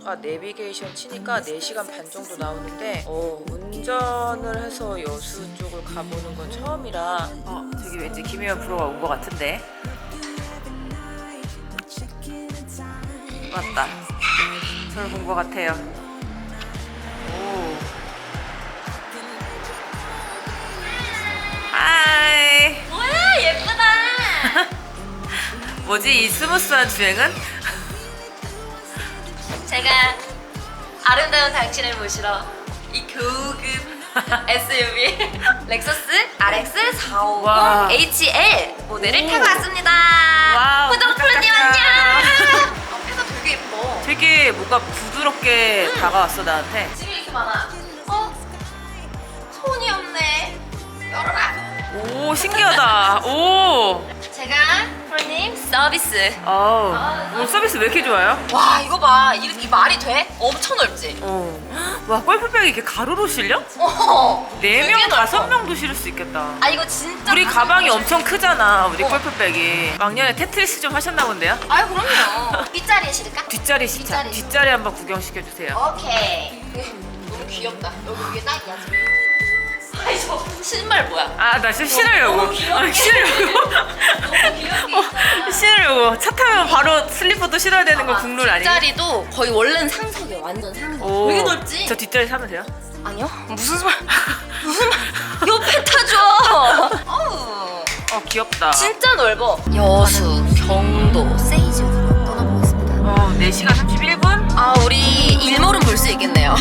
아까 내비게이션 치니까 4시간 반 정도 나오는데 어, 운전을 해서 여수 쪽을 가보는 건 처음이라. 어, 저기 왠지 김혜연 프로가 온 것 같은데? 맞다. 저를 본 것 같아요. 오. 하이. 뭐야 예쁘다. 뭐지 이 스무스한 주행은? 제가 아름다운 당신을 모시러 이 고급 SUV 렉서스 RX 450 와. HL 모델을 오. 타고 왔습니다. 와우, 호동 프로님 깜짝이야. 안녕. 앞에가 되게 예뻐. 되게 뭔가 부드럽게 다가왔어 나한테 짐이 이렇게 많아. 어? 손이 없네. 열어라. 오 신기하다 오 제가 프로님 서비스. 어우 오늘 서비스 왜 이렇게 좋아요? 와 이거 봐. 이, 이 말이 돼? 엄청 넓지? 어. 와 골프백이 이렇게 가로로 실려? 어. 네 되게 명 넓어. 다섯 명도 실을 수 있겠다 아 이거 진짜 우리 가방이 좀- 엄청 크잖아 우리 어. 골프백이 막년에 테트리스 좀 하셨나 본데요? 아유 그럼요. 뒷자리에 실을까? 뒷자리 시차 뒷자리. 뒷자리 한번 구경시켜 주세요 오케이. 너무 귀엽다. 여기 위에 딱이야. 아이 저 신발 뭐야? 아나 진짜 신으려고 너무 귀엽게. 아, 신으려고 너무 귀엽게 있잖아. 어, 신으려고 차 타면 바로 슬리퍼도 신어야 되는 거 국룰 아니에요? 뒷자리도 거의 원래는 상석이야. 완전 상석. 오. 되게 넓지? 저 뒷자리 사면 돼요? 아니요. 무슨 말? 무슨 말? 옆에 타줘. 어우. 어 귀엽다 진짜 넓어. 여수, 경도, 세이지로 떠나보겠습니다. 어 4시간 31분? 아 우리 일몰은 볼 수 있겠네요.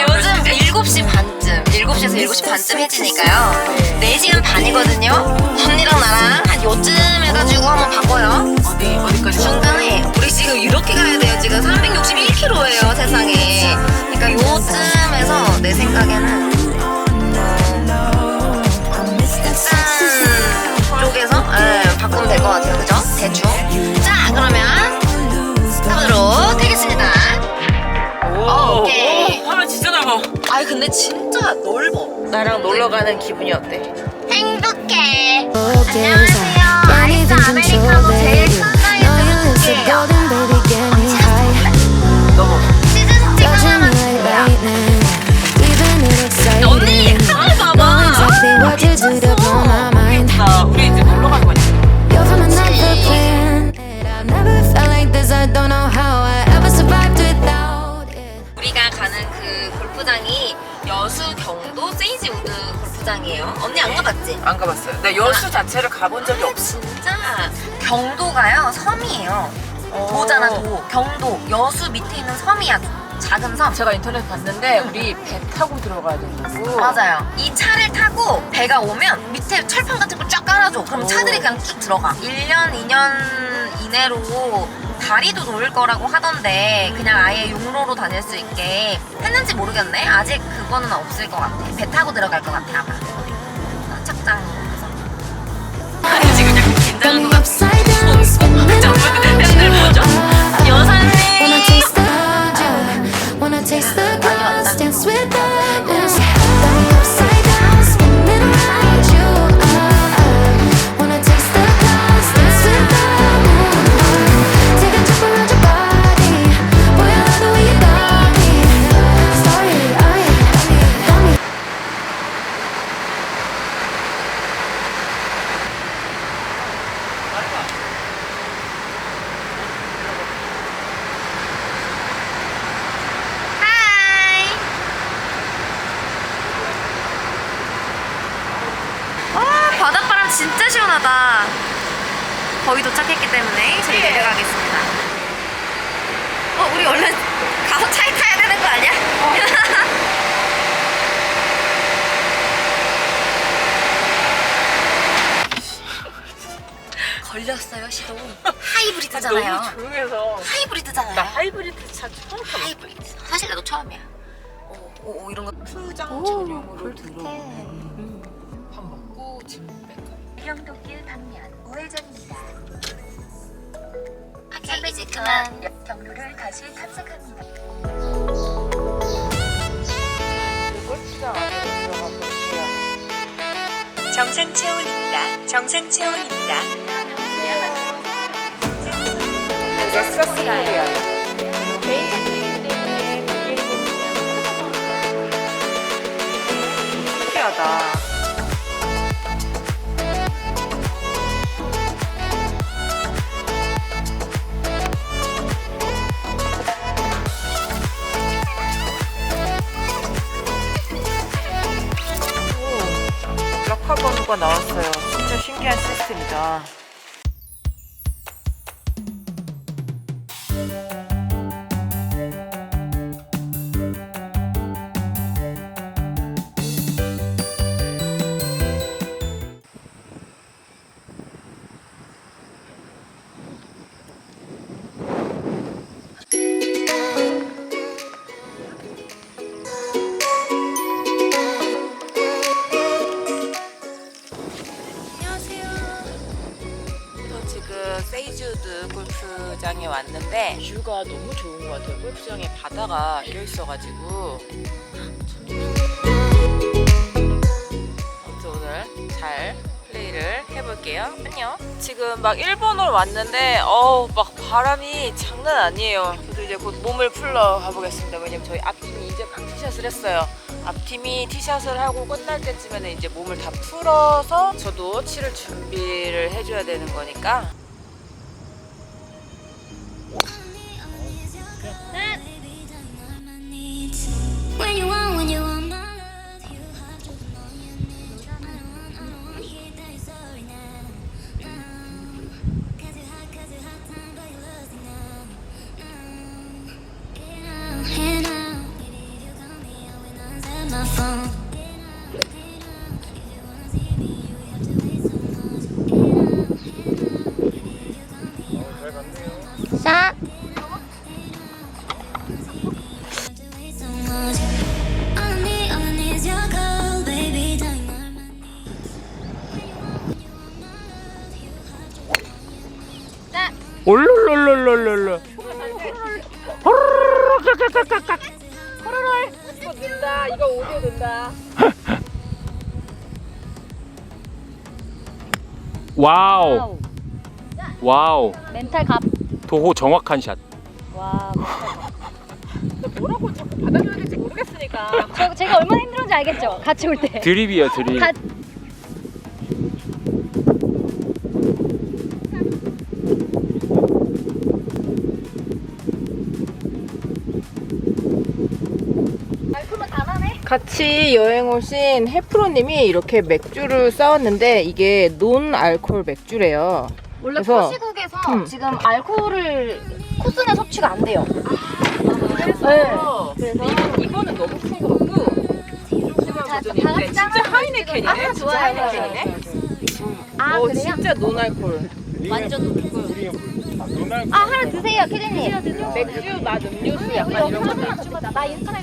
요즘 7시 반 쯤, 7시에서 7시 반쯤 해지니까요. 4시간 반이거든요. 언니랑 나랑 한 요쯤 해가지고 한번 바꿔요. 어디 어디까지? 중간에 우리 지금 이렇게 가야 돼요. 지금 361km예요 세상에. 아니 근데 진짜 넓어. 나랑 놀러 가는 기분이 어때? 행복해. 안녕하세요. 아이스 아메리카노 제일 큰 사이즈로 줄게요. 너무. 시즌 찍으면 뭐야? 언니 상을 봐봐. 나 우리 이제 놀러 가는 거지. 가봤어요. 나 여수 자체를 가본 적이 없어. 진짜 경도가요 섬이에요. 도잖아 도. 경도 여수 밑에 있는 섬이야. 작은 섬. 제가 인터넷 봤는데 우리 배 타고 들어가야 된다고. 맞아요. 이 차를 타고 배가 오면 밑에 철판 같은 걸 쫙 깔아줘. 그럼 오. 차들이 그냥 쭉 들어가. 1년, 2년 이내로 다리도 놓을 거라고 하던데 그냥 아예 용로로 다닐 수 있게 했는지 모르겠네. 아직 그거는 없을 것 같아. 배 타고 들어갈 것 같아 아마. 착장. 지금 약간 걸렸어요 시동. 하이브리드잖아요. 너무 조용해서. 하이브리드잖아요. 나 하이브리드 차 처음 타봐. 하이브리드. 사실 나도 처음이야. 오, 오, 오 이런 거. 오, 전용으로 그렇대. 들어오는 밥 먹고 짐 뺄까? 영도길 방면 우회전입니다. 오케이 이제 그만 경로를 다시 탐색합니다. 골프장 들어가. 정상 체온입니다. 정상 체온입니다. 채팅이기 때문에 락카 번호가 나왔어요. 진짜 신기한 시스템이다. 골프장에 왔는데 뷰가 너무 좋은 것 같아요. 골프장에 바다가 껴 있어가지고 아무튼 오늘 잘 플레이를 해볼게요. 안녕. 지금 막 일본으로 왔는데 어우 막 바람이 장난 아니에요. 저도 이제 곧 몸을 풀러 가보겠습니다. 왜냐면 저희 앞팀이 이제 막 티샷을 했어요. 앞팀이 티샷을 하고 끝날 때쯤에는 이제 몸을 다 풀어서 저도 치를 준비를 해줘야 되는 거니까 올롤롤롤롤롤 이거 된다 이거 오디오 된다 와우 와우 멘탈 갑. 도호 정확한 샷 와. 뭐라고 자꾸 받아줘야 될지 모르겠으니까 저 제가 얼마나 힘들었는지 알겠죠? 같이 올 때. 드립이에요 드립 가- 같이 여행 오신 해프로님이 이렇게 맥주를 쌓았는데 이게 논 알콜 맥주래요 원래 그래서- 코시국에서 음. 지금 알코올을 코스 내 섭취가 안 돼요. 그래서 네. 그래서 이거는 너무 큰 거 같고 다- 다 같이 진짜 하이네켄이네 아, 진짜 좋아요. 하이네켄이네 아 어, 그래요? 진짜 논 알콜 완전 아 하나 드세요, 캐디님. 맥주 맛 음료수 약간 이런 맥주가 나 인스타에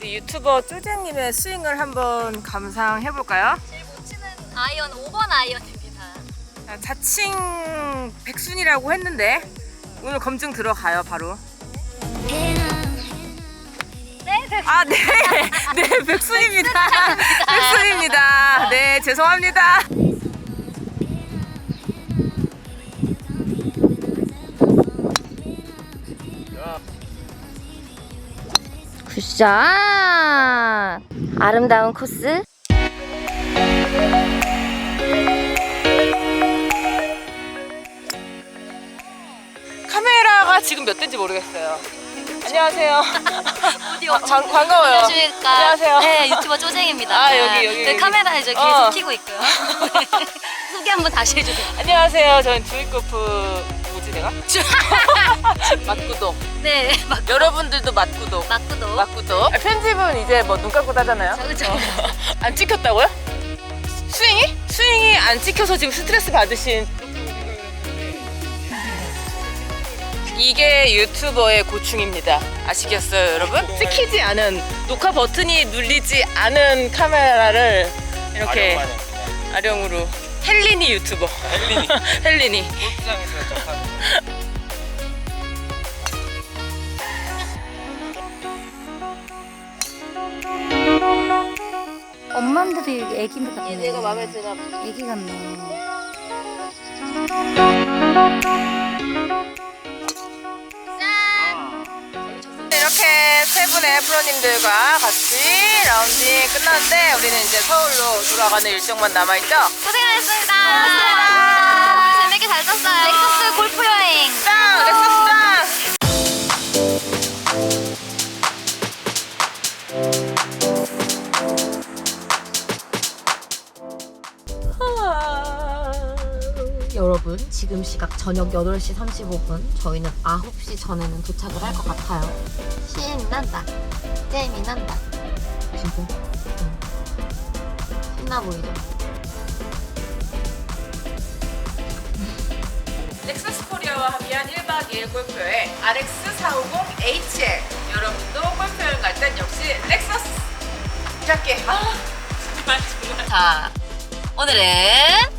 리 유튜버 쪼쟁님의 스윙을 한번 감상해 볼까요? 제일 못 치는 아이언 5번 아이언입니다. 아, 자칭 백순이라고 했는데 오늘 검증 들어가요 바로. 네, 저아 네, 네 백순입니다. 백순입니다. 네 죄송합니다. 굿샷! 아름다운 코스. 카메라가 지금 몇 대인지 모르겠어요. 안녕하세요. 어디 어디 관- 반가워요. 안녕하십니까. 안녕하세요. 네, 유튜버 쪼쟁입니다. 아, 여기, 여기, 네. 카메라에 저 계속 어. 키고 있고요. 소개 한번 다시 해주세요. 안녕하세요. 저는 주이코프 뭐지 내가? 맛구독. 네, 막 여러분들도 맛구독. 막구도. 맞구도. 편집은 이제 뭐 눈 감고 하잖아요. 그렇죠. 안 찍혔다고요? 스윙이? 스윙이 안 찍혀서 지금 스트레스 받으신. 이게 유튜버의 고충입니다. 아시겠어요, 여러분? 찍히지 않은 녹화 버튼이 눌리지 않은 카메라를 이렇게 아령으로 헬리니 유튜버. 헬리니. 헬리니. 엄마들이 애기 같네. 얘가 마음에 드나 애기 같네. 이렇게 세 분의 프로님들과 같이 라운딩 끝났는데 우리는 이제 서울로 돌아가는 일정만 남아있죠? 고생하셨습니다. 고생하셨습니다. 지금 시각 저녁 8시 35분 저희는 9시 전에는 도착을 할 것 같아요 신난다. 재미난다. 지금 응. 신나 보이죠? 렉서스 코리아와 함께한 1박 2일 골프여행 RX450HL 여러분도 골프여행 갈 땐 역시 렉서스 짧게 아 정말 정말 자 오늘은